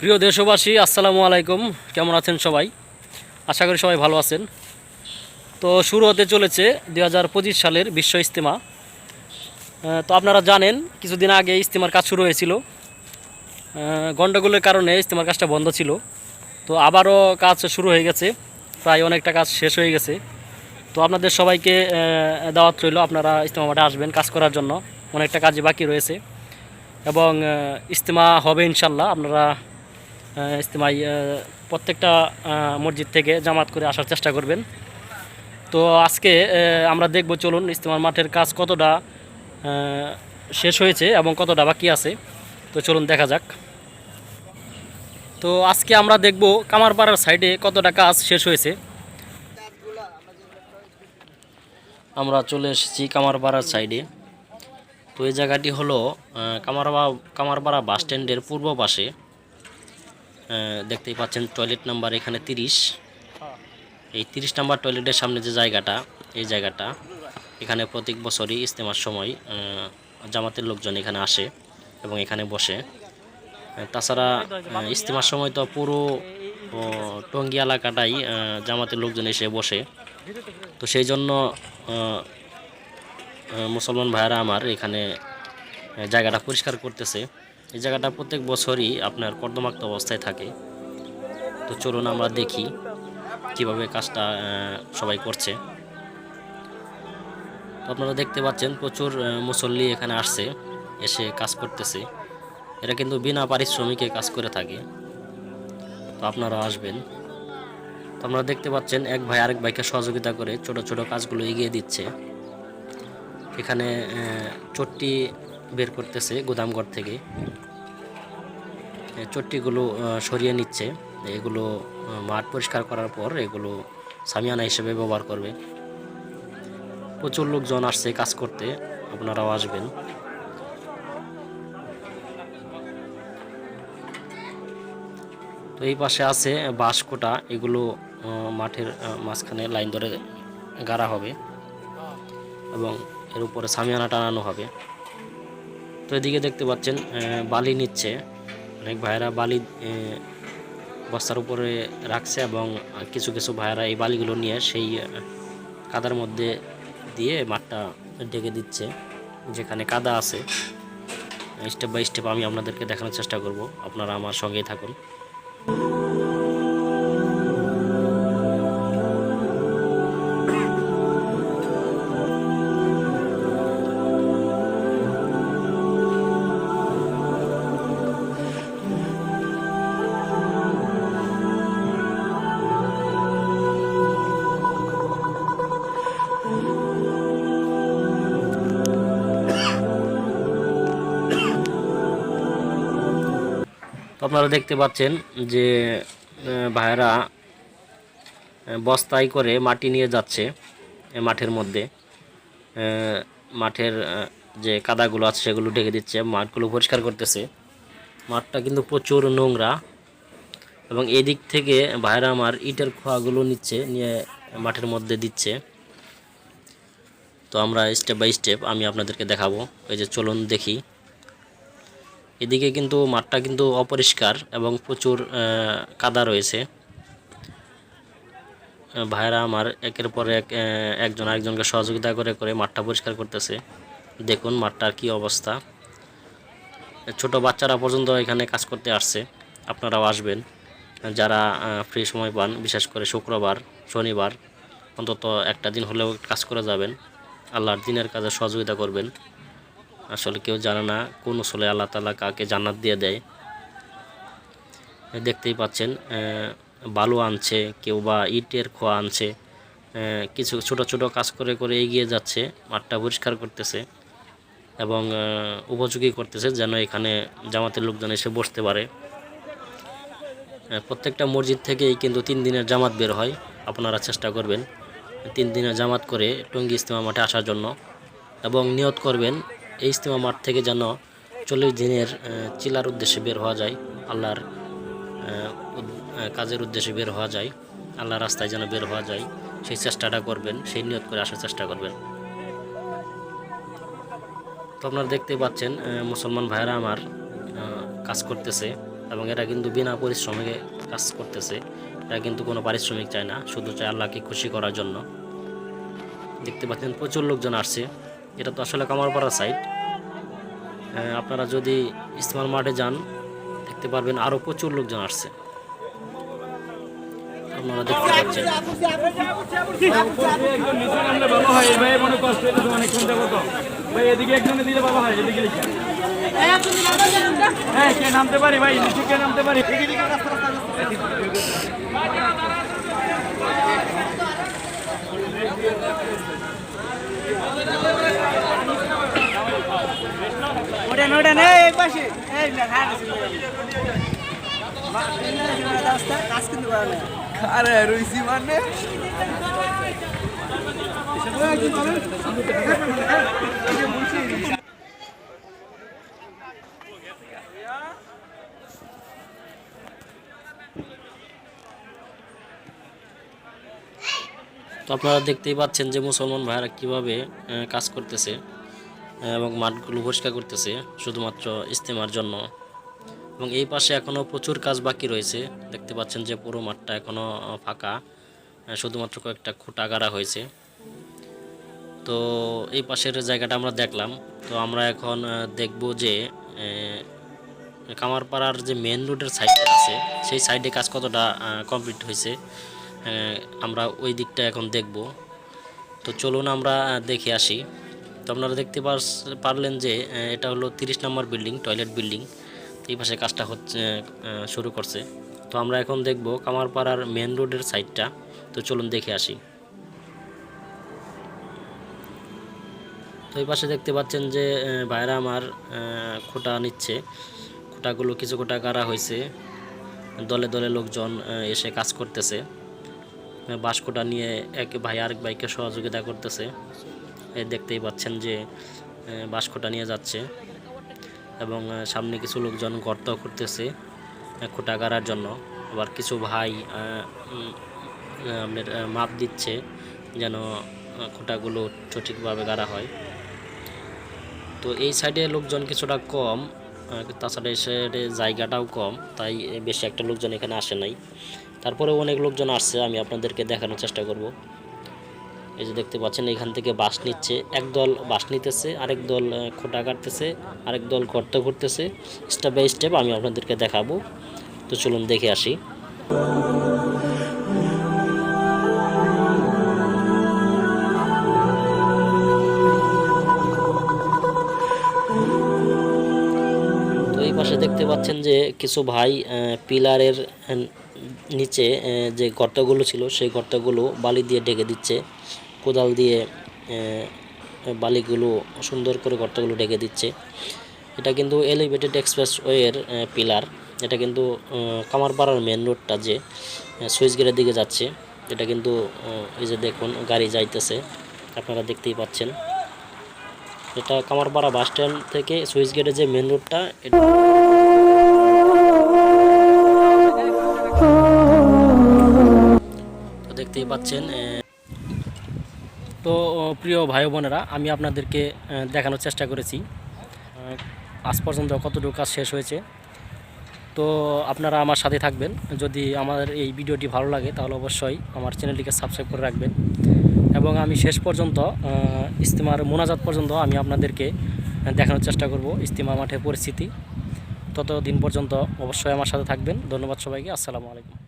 প্রিয় দেশবাসী, আসসালামু আলাইকুম। কেমন আছেন সবাই? আশা করি সবাই ভালো আছেন। তো শুরু হতে চলেছে দুই হাজার পঁচিশ সালের বিশ্ব ইস্তেমা তো আপনারা জানেন কিছুদিন আগে ইস্তেমার কাজ শুরু হয়েছিল। গন্ডগোলের কারণে ইস্তেমার কাজটা বন্ধ ছিল। তো আবারও কাজ শুরু হয়ে গেছে প্রায় অনেকটা কাজ শেষ হয়ে গেছে। তো আপনাদের সবাইকে দাওয়াত রইল আপনারা ইস্তেমা মাঠে আসবেন কাজ করার জন্য। অনেকটা কাজই বাকি রয়েছে। এবং ইস্তেমা হবে ইনশাল্লাহ আপনারা আহ, ইস্তেমায় প্রত্যেকটা মসজিদ থেকে জামাত করে আসার চেষ্টা করবেন। তো আজকে আমরা দেখব চলুন ইস্তেমার মাঠের কাজ কতটা শেষ হয়েছে এবং কতটা বাকি আছে? তো চলুন দেখা যাক। তো আজকে আমরা দেখব কামারপাড়ার সাইডে কতটা কাজ শেষ হয়েছে। আমরা চলে এসেছি কামারপাড়ার সাইডে। তো এই জায়গাটি হলো আহ, কামারবা কামারপাড়া বাস স্ট্যান্ডের পূর্ব পাশে। দেখতেই পাচ্ছেন টয়লেট নাম্বার এখানে তিরিশ। এই তিরিশ নাম্বার টয়লেটের সামনে যে জায়গাটা এই জায়গাটা। এখানে প্রত্যেক বছরই ইজতেমার সময় জামাতের লোকজন এখানে আসে এবং এখানে বসে। তাছাড়া আহ, ইস্তেমার সময় তো পুরো টঙ্গী এলাকাটাই জামাতের লোকজন এসে বসে। তো সেই জন্য মুসলমান ভাইয়েরা আমার এখানে জায়গাটা পরিষ্কার করতেছে। এই জায়গাটা প্রত্যেক বছরই আপনার কর্দমাক্ত অবস্থায় থাকে। তো চলুন আমরা দেখি কীভাবে কাজটা সবাই করছে। আপনারা দেখতে পাচ্ছেন প্রচুর মুসল্লি এখানে আসছে, এসে কাজ করতেছে। এরা কিন্তু বিনা পারিশ্রমিকে কাজ করে থাকে। তো আপনারা আসবেন। তো আপনারা দেখতে পাচ্ছেন এক ভাই আরেক ভাইকে সহযোগিতা করে ছোট ছোট কাজগুলো এগিয়ে দিচ্ছে। এখানে চট্টি বের করতেছে গুদামঘর থেকে। চট্টিগুলো সরিয়ে নিচ্ছে। এগুলো মাঠ পরিষ্কার করার পর এগুলো সামিয়ানা হিসেবে ব্যবহার করবে। প্রচুর লোকজন আসছে কাজ করতে, আপনারাও আসবেন। তো এই পাশে আছে বাঁশকোটা, এগুলো মাঠের মাঝখানে লাইন ধরে গাড়া হবে এবং এর উপরে সামিয়ানা টানানো হবে। তো এদিকে দেখতে পাচ্ছেন বালি নিচ্ছে। অনেক ভাইয়েরা বালি বস্তার উপরে রাখছে এবং কিছু কিছু ভাইয়েরা এই বালিগুলো নিয়ে সেই কাদার মধ্যে দিয়ে মাঠটা ঢেকে দিচ্ছে, যেখানে কাদা আছে। স্টেপ বাই স্টেপ আমি আপনাদেরকে দেখানোর চেষ্টা করব। আপনারা আমার সঙ্গেই থাকুন। আপনারা দেখতে পাচ্ছেন যে ভাইয়েরা বস্তায় করে মাটি নিয়ে যাচ্ছে মাঠের মধ্যে। মাঠের যে কাদাগুলো আছে সেগুলো ঢেকে দিচ্ছে, মাঠগুলো পরিষ্কার করতেছে। মাঠটা কিন্তু প্রচুর নোংরা এবং এদিক থেকে ভাইয়েরা আমার ইটের খোয়াগুলো নিচ্ছে, নিয়ে মাঠের মধ্যে দিচ্ছে। তো আমরা স্টেপ বাই স্টেপ আমি আপনাদেরকে দেখাবো। এই যে চলুন দেখি। এদিকে কিন্তু মাঠটা কিন্তু অপরিষ্কার এবং প্রচুর কাদা রয়েছে। ভাইরা আমার একের পর এক একজন আরেকজনকে সহযোগিতা করে করে মাঠটা পরিষ্কার করতেছে। দেখুন মাঠটার কি অবস্থা। ছোট বাচ্চারা পর্যন্ত এখানে কাজ করতে আসছে। আপনারাও আসবেন। যারা ফ্রি সময় পান, বিশেষ করে শুক্রবার, শনিবার, অন্তত একটা দিন হলেও কাজ করে যাবেন। আল্লাহর দিনের কাজে সহযোগিতা করবেন। আসলে কেউ জানে না কোন আসলে আল্লাহ তালা কাকে জান্নাত দিয়ে দেয়। দেখতেই পাচ্ছেন বালু আনছে, কেউ বা ইটের খোয়া আনছে কিছু ছোট ছোট কাজ করে করে এগিয়ে যাচ্ছে, মাঠটা পরিষ্কার করতেছে এবং উপযোগী করতেছে যেন এখানে জামাতের লোকজন এসে বসতে পারে। প্রত্যেকটা মসজিদ থেকেই কিন্তু তিন দিনের জামাত বের হয়, আপনারা চেষ্টা করবেন তিন দিনের জামাত করে টঙ্গী ইস্তেমা মাঠে আসার জন্য এবং নিয়ত করবেন এই মাঠ থেকে যেন চল্লিশ দিনের চিলার উদ্দেশ্যে বের হওয়া যায়, আল্লাহর কাজের উদ্দেশ্যে বের হওয়া যায়, আল্লাহর রাস্তায় যেন বের হওয়া যায়, সেই চেষ্টাটা করবেন, সেই নিয়ত করে আসার চেষ্টা করবেন। তো আপনারা দেখতে পাচ্ছেন মুসলমান ভাইয়েরা আমার কাজ করতেছে এবং এরা কিন্তু বিনা পরিশ্রমে কাজ করতেছে। এরা কিন্তু কোনো পারিশ্রমিক চায় না, শুধু চায় আল্লাহকে খুশি করার জন্য। দেখতে পাচ্ছেন, প্রচুর লোকজন আসছে। এটা তো আসলে কামারপাড়া সাইড আপনারা যদি ইসমাল মাঠে যান দেখতে পারবেন আরও প্রচুর লোকজন আসছে। আপনারা দেখতে পাচ্ছেন। একজন নিচে নামলে ভালো হয় এই ভাই মনে এদিকে একজনে দিলে ভালো হয় এদিকে লিখে। হ্যাঁ কে নামতে পারি? ভাই নিচে কে নামতে পারি ওটা ওটা নেই এই পাশে এই না খায় না কাজ কিন্তু করা নেই আরে রুইসি মানে? তো আপনারা দেখতেই পাচ্ছেন যে মুসলমান ভাইরা কীভাবে আহ, কাজ করতেছে। এবং মাঠগুলো পরিষ্কার করতেছে, শুধুমাত্র ইস্তেমার জন্য। এবং এই পাশে এখনও প্রচুর কাজ বাকি রয়েছে। দেখতে পাচ্ছেন যে পুরো মাঠটা এখনও ফাঁকা। শুধুমাত্র কয়েকটা খুঁটা গাড়া হয়েছে। তো এই পাশের জায়গাটা আমরা দেখলাম। তো আমরা এখন দেখব যে কামারপাড়ার যে মেন রোডের সাইডটা আছে, সেই সাইডে কাজ কতটা কমপ্লিট হয়েছে আমরা ওই দিকটা এখন দেখব। তো চলুন আমরা দেখে আসি। তো আপনারা দেখতে পারলেন যে এটা হলো তিরিশ নম্বর বিল্ডিং, টয়লেট বিল্ডিং। এই পাশে কাজটা হচ্ছে শুরু করছে। তো আমরা এখন দেখব কামারপাড়ার মেন রোডের সাইডটা। তো চলুন দেখে আসি। তো এই পাশে দেখতে পাচ্ছেন যে ভাইরা আমার খোঁটা নিচ্ছে। খোঁটাগুলো কিছু খোঁটা গাড়া হয়েছে। দলে দলে লোকজন এসে কাজ করতেছে। বাঁশকোটা নিয়ে এক ভাই আরেক ভাইকে সহযোগিতা করতেছে। দেখতেই পাচ্ছেন যে আহ, বাঁশকোটা নিয়ে যাচ্ছে এবং সামনে কিছু লোকজন গর্ত করতেছে খোঁটা গাড়ার জন্য। আবার কিছু ভাই আপনার মাপ দিচ্ছে যেন খোঁটাগুলো সঠিকভাবে গাড়া হয়। তো এই সাইডে লোকজন কিছুটা কম তাছাড়া এই সাইডে জায়গাটাও কম তাই বেশি একটা লোকজন এখানে আসে নাই। তারপরেও অনেক লোকজন আসছে আমি আপনাদেরকে দেখানোর চেষ্টা করব। এই যে দেখতে পাচ্ছেন, এখান থেকে বাস নিচ্ছে। এক দল বাস নিতেছে, আরেক দল খোঁটা কাটতেছে, আরেক দল গর্ত করতেছে স্টেপ বাই স্টেপ আমি আপনাদেরকে দেখাবো। তো চলুন দেখে আসি। এই পাশে দেখতে পাচ্ছেন যে কিছু ভাই পিলারের নিচে যে গর্তগুলো ছিল, সেই গর্তগুলো বালি দিয়ে ঢেকে দিচ্ছে। কোদাল দিয়ে বালিগুলো, সুন্দর করে গর্তগুলো ডেকে দিচ্ছে। এটা কিন্তু এলিভেটেড এক্সপ্রেস ওয়ের পিলার এটা কিন্তু কামারপাড়ার মেন রোডটা যে সুইচ গেটের দিকে যাচ্ছে। এটা কিন্তু এই যে দেখুন, গাড়ি যাইতেছে। আপনারা দেখতেই পাচ্ছেন। এটা কামারপাড়া বাস স্ট্যান্ড থেকে সুইচ গেটের যে মেন রোডটা এটা দেখতেই পাচ্ছেন তো প্রিয় ভাই বোনেরা, আমি আপনাদেরকে দেখানোর চেষ্টা করেছি। আজ পর্যন্ত কতটুকু কাজ শেষ হয়েছে? তো, আপনারা আমার সাথে থাকবেন। যদি আমার এই ভিডিওটি ভালো লাগে, তাহলে অবশ্যই আমার চ্যানেলটিকে সাবস্ক্রাইব করে রাখবেন। এবং আমি শেষ পর্যন্ত ইস্তেমার মোনাজাত পর্যন্ত আমি আপনাদেরকে দেখানোর চেষ্টা করব ইস্তেমা মাঠের পরিস্থিতি। ততদিন পর্যন্ত অবশ্যই আমার সাথে থাকবেন। ধন্যবাদ সবাইকে। আসসালামু আলাইকুম।